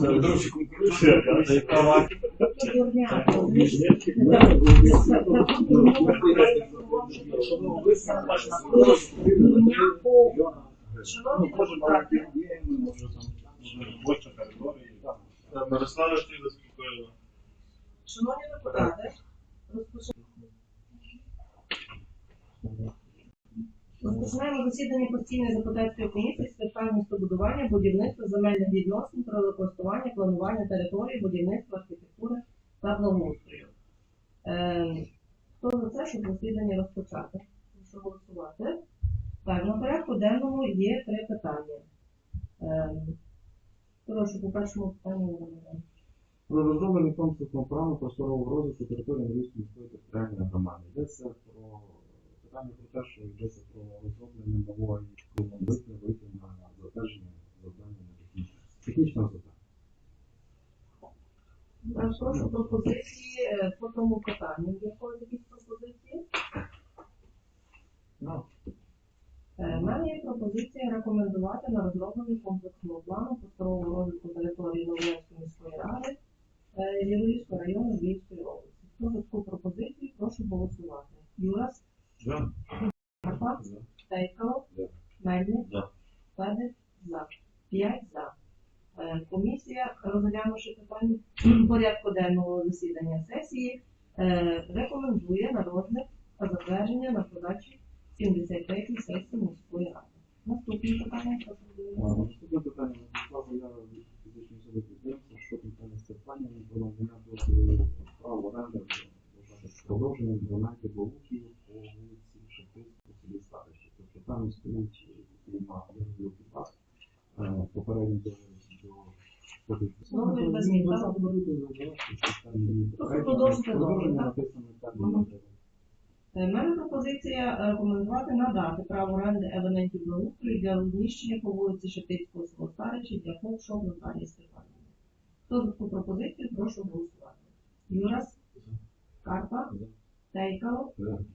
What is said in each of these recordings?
Друзі, конкуруючи, а це права. Шановні депутати, Мирослава ж заспокоїла. шановні депутати, розпочинаємо. Розпочинаємо засідання постійної депутатської комісії з питань містобудування, будівництва, земельних відносин, природокористування, планування території, будівництва, архітектури та благоустрою. Е, Хто за це, щоб засідання розпочати? Прошу голосувати. Так, на порядку денному є три питання. Е, Прошу, по першому питанню Володимир. Про розроблення комплексного плану просторового розвитку території Львівської міської територіальної громади. Йдеться про питання про те, що йдеться про розроблення нової вийти, вийти на затвердження завдання на технічне. Технічне завдання. Прошу пропозиції е, по тому питанню. Є якісь пропозиції? Ну, Е, мене є пропозиція рекомендувати на розроблення комплексного плану просторового розвитку території Новоянської міської ради е, Львівського району Львівської області. Хто за таку пропозицію, прошу голосувати. Юрас, за. Карпат, За. Тейкало, За. Мельник, За. Федик, за. П'ять за. Е, Комісія, розглянувши питання порядку денного засідання сесії, е, рекомендує на розгляд затвердження на подачі 73-ї сесії міської ради. Наступне питання, Наступне питання заява від фізичної особи підприємства питання надання права оренди продовження 12 балуків по вулиці там стоїть вас. Е, Попередньо до. У мене пропозиція е, рекомендувати надати право оренди елементів благоустрою для розміщення по вулиці Шептицького Старичі для фоп-шоп Наталії Степанівни. Хто за таку пропозицію, прошу голосувати. Юрас, Карпа, Тейкало.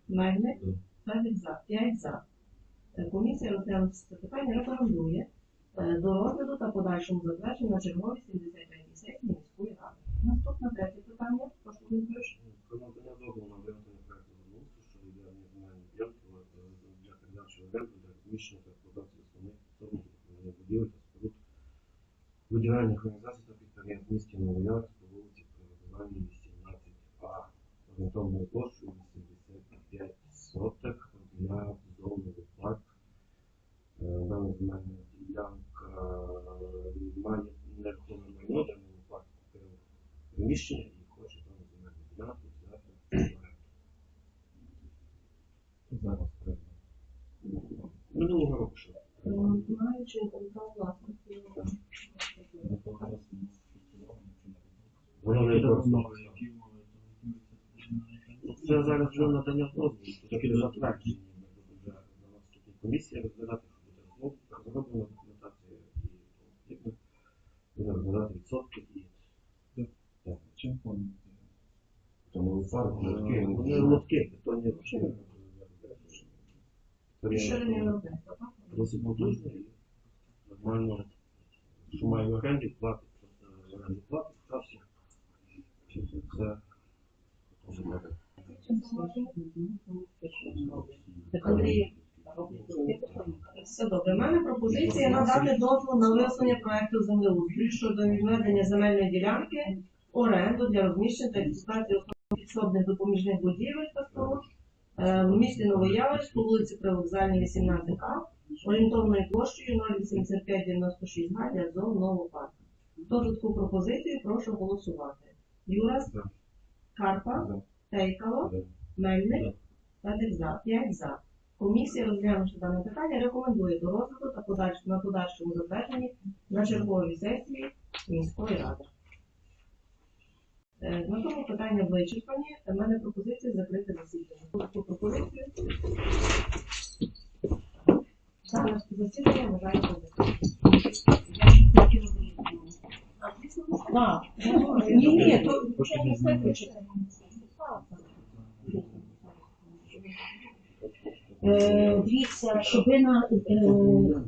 Мельник, За. Федик за. П'ять за. Е, Комісія розглянувши це питання рекомендує е, до розгляду та подальшому затвердженню на черговій 73 сесії міської ради. Наступне третє питання. Прошу Володимирович. Про надання на виготовлення проекту землеустрою щодо відведення земельної ділянки для передачі оренду для розміщення та експлуатації основних сторони будівель та споруд будівельних організацій та підприємств місті Новоярськ по вулиці Приватизації 18А орієнтовною площею Дана земельна ділянка е, має нерухоме майно, де парк купив приміщення і хоче там земельну ділянку взяти в оренду. Зараз треба. Минулого року ще. Маючи право власності. Воно не використовується. Це зараз вже надання дозволу, тільки затвердження на розглядати, лотки, вони лотки, бетонні рушини. Розширення виробництва, так? Досить потужно і нормально, що має в оренді, платить, просто оренду платить, та всі. Це дуже добре. Все добре. У мене пропозиція надати дозвіл на виготовлення проекту землеустрою щодо відведення земельної ділянки в оренду для розміщення та експлуатації підсобних допоміжних будівель та споруд е, в місті Новоявич по вулиці Привокзальній 18А орієнтовною площею 08596 га для зон нового парку. Хто за таку пропозицію, прошу голосувати. Юрас. Карпа. Тейкало. Мельник, Федик за. П'ять за. Комісія, розглянувши дане питання, рекомендує до розгляду та на подальшому затвердженні на черговій сесії міської ради. Е, На тому питання вичерпані. У мене пропозиція закрити засідання. Таку пропозицію. Зараз засідання звісно, Так. Ні, ні, то вже не виключити. Е, Дивіться, щоб ви на е,